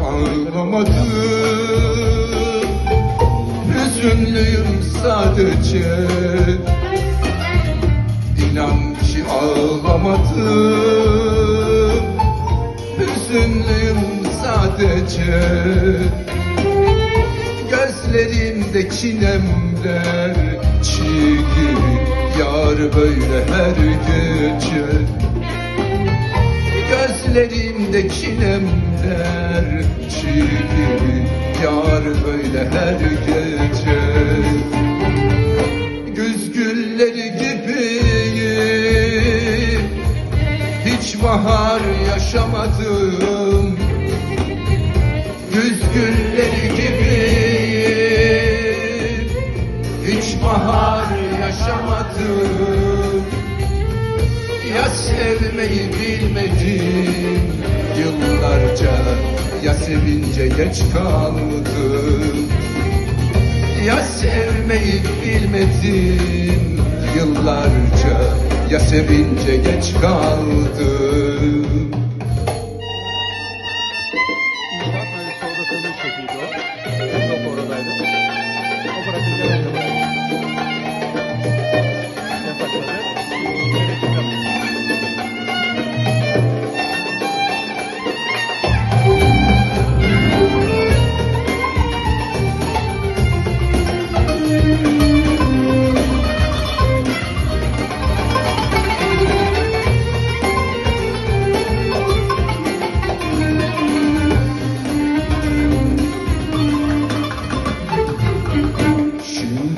ağlamadım. Hüzünlüyüm sadece. İnan ki ağlamadım. Hüzünlüyüm sadece. Gözlerimdeki nemler çiğ Yar böyle her gece Gözlerimdeki nemler çiğ gibi Yar böyle her gece. Güz gülleri gibiyim Hiç bahar yaşamadım. Güz gülleri gibiyim Hiç bahar yaşamadım Ya sevmeyi bilmedim Yıllarca Ya sevince geç kaldım Ya sevmeyi bilmedim Yıllarca Ya sevince geç kaldım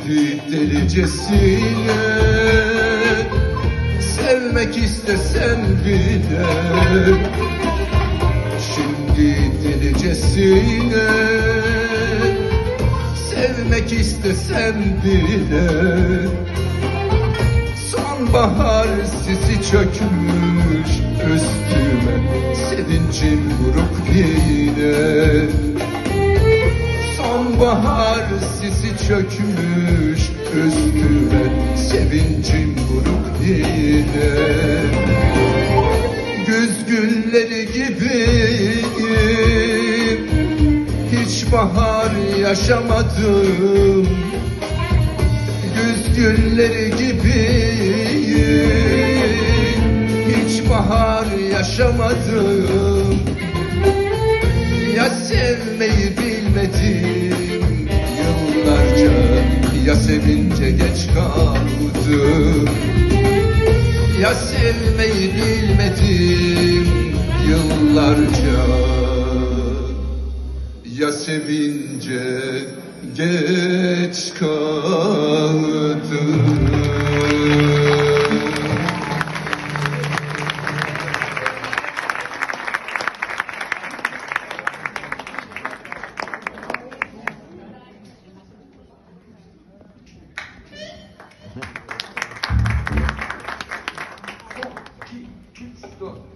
Şimdi delicesine Sevmek istesem bile. Şimdi delicesine Sevmek istesem bile. Sonbahar sisi çökmüş üstüme Sevincim buruk yine Sonbahar sisi çökmüş üstüme Sevincim buruk yine. Güz gülleri gibiyim Hiç bahar yaşamadım. Güz gülleri gibiyim Hiç bahar yaşamadım. Ya sevmeyi bilmedim Ya sevince geç kaldım. Ya sevmeyi bilmedim yıllarca. Ya sevince geç kaldım México